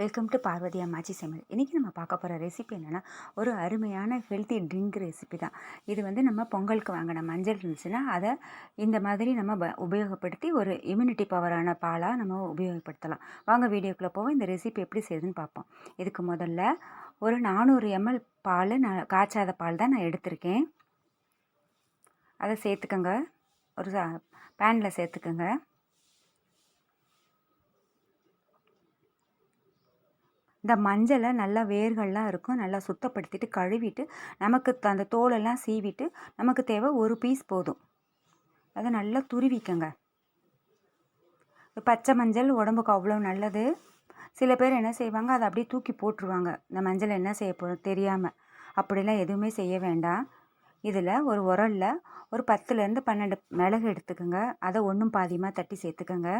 Welcome to Parvati அம்மாச்சி சமையல் இன்றைக்கி நம்ம பார்க்க போகிற ரெசிபி என்னென்னா ஒரு அருமையான ஹெல்த்தி ட்ரிங்க் ரெசிபி தான். இது வந்து நம்ம பொங்கலுக்கு வாங்கின மஞ்சள் இருந்துச்சுன்னா அதை இந்த மாதிரி நம்ம ப உபயோகப்படுத்தி ஒரு இம்யூனிட்டி பவரான பாலாக நம்ம உபயோகப்படுத்தலாம். வாங்க வீடியோக்குள்ளே போவோம். இந்த ரெசிபி எப்படி செய்யுதுன்னு பார்ப்போம். இதுக்கு முதல்ல ஒரு நானூறு எம்எல் பால் நான் காய்ச்சாத பால் தான் நான் எடுத்திருக்கேன். அதை சேர்த்துக்கோங்க. ஒரு பேனில் சேர்த்துக்கோங்க. இந்த மஞ்சளை நல்லா வேர்கள்லாம் இருக்கும் நல்லா சுத்தப்படுத்திட்டு கழுவிட்டு நமக்கு அந்த தோலெல்லாம் சீவிட்டு நமக்கு தேவை ஒரு பீஸ் போதும். அதை நல்லா துருவிக்கங்க. பச்சை மஞ்சள் உடம்புக்கு அவ்வளோ நல்லது. சில பேர் என்ன செய்வாங்க அதை அப்படியே தூக்கி போட்டுருவாங்க. இந்த மஞ்சள் என்ன செய்ய போகிறோம் தெரியாமல் அப்படிலாம் எதுவுமே செய்ய வேண்டாம். இதில் ஒரு உரலில் ஒரு பத்துலேருந்து பன்னெண்டு மிளகு எடுத்துக்கோங்க. அதை ஒன்றும் பாதியமாக தட்டி சேர்த்துக்கோங்க.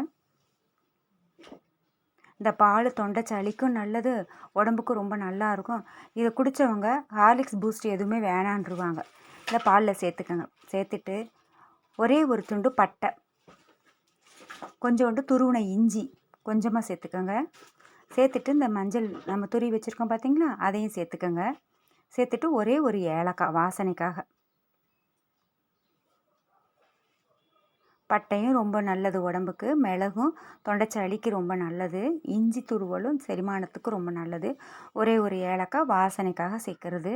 இந்த பால் தொண்டை சளிக்கும் நல்லது உடம்புக்கும் ரொம்ப நல்லா இருக்கும். இதை குடித்தவங்க ஹார்லிக்ஸ் பூஸ்ட் எதுவுமே வேணான்ருவாங்க இல்லை பாலில் சேர்த்துக்கோங்க. சேர்த்துட்டு ஒரே ஒரு துண்டு பட்டை கொஞ்சோண்டு துருவின இஞ்சி கொஞ்சமாக சேர்த்துக்கோங்க. சேர்த்துட்டு இந்த மஞ்சள் நம்ம துருவி வச்சுருக்கோம் பார்த்தீங்களா அதையும் சேர்த்துக்கோங்க. சேர்த்துட்டு ஒரே ஒரு ஏலக்காய் வாசனைக்காக. பட்டையும் ரொம்ப நல்லது உடம்புக்கு. மிளகும் தொண்டைச்சளிக்கு ரொம்ப நல்லது. இஞ்சி துருவலும் செரிமானத்துக்கு ரொம்ப நல்லது. ஒரே ஒரு ஏலக்காய் வாசனைக்காக சேர்க்கறது.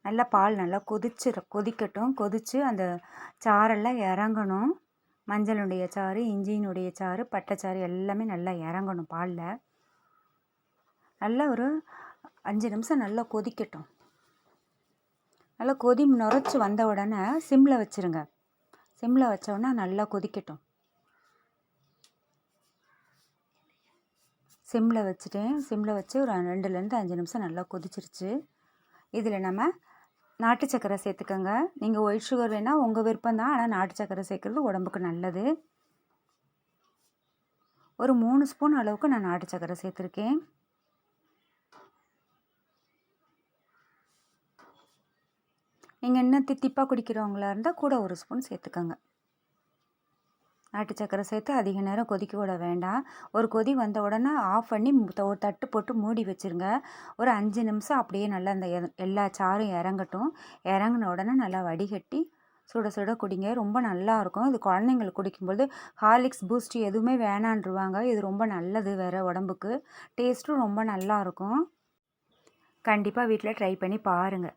நல்லா பால் நல்லா கொதிச்சு கொதிக்கட்டும். கொதித்து அந்த சாரெல்லாம் இறங்கணும். மஞ்சளுடைய சாறு இஞ்சியினுடைய சாறு பட்டைச்சாறு எல்லாமே நல்லா இறங்கணும் பாலில். நல்லா ஒரு அஞ்சு நிமிஷம் நல்லா கொதிக்கட்டும். நல்லா கொதி நுரைச்சி வந்த உடனே சிம்மில் வச்சுருங்க. சிம்மில் வச்சோன்னா நல்லா கொதிக்கட்டும். சிம்மில் வச்சுட்டேன். சிம்மில் வச்சு ஒரு ரெண்டுலேருந்து அஞ்சு நிமிஷம் நல்லா கொதிச்சிருச்சு. இதில் நம்ம நாட்டு சக்கரை சேர்த்துக்கோங்க. நீங்கள் ஒயிட் சுகர் வேணால் உங்கள் விருப்பம் தான். ஆனால் நாட்டு சக்கரை சேர்க்குறது உடம்புக்கு நல்லது. ஒரு மூணு ஸ்பூன் அளவுக்கு நான் நாட்டு சக்கரை சேர்த்துருக்கேன். நீங்கள் இன்னும் தித்திப்பாக குடிக்கிறவங்களா இருந்தால் கூட ஒரு ஸ்பூன் சேர்த்துக்கோங்க. நாட்டு சக்கரை சேர்த்து அதிக நேரம் கொதிக்க விட வேண்டாம். ஒரு கொதி வந்த உடனே ஆஃப் பண்ணி ஒரு தட்டு போட்டு மூடி வச்சுருங்க. ஒரு அஞ்சு நிமிஷம் அப்படியே நல்லா அந்த எல்லா சாரும் இறங்கட்டும். இறங்கின உடனே நல்லா வடிகட்டி சுட சுட குடிங்க. ரொம்ப நல்லாயிருக்கும் இது குழந்தைங்களுக்கு குடிக்கும்போது ஹார்லிக்ஸ் பூஸ்ட் எதுவுமே வேணான்ருவாங்க இது ரொம்ப நல்லது வேறு உடம்புக்கு. டேஸ்ட்டும் ரொம்ப நல்லாயிருக்கும் கண்டிப்பாக வீட்டில் ட்ரை பண்ணி பாருங்கள்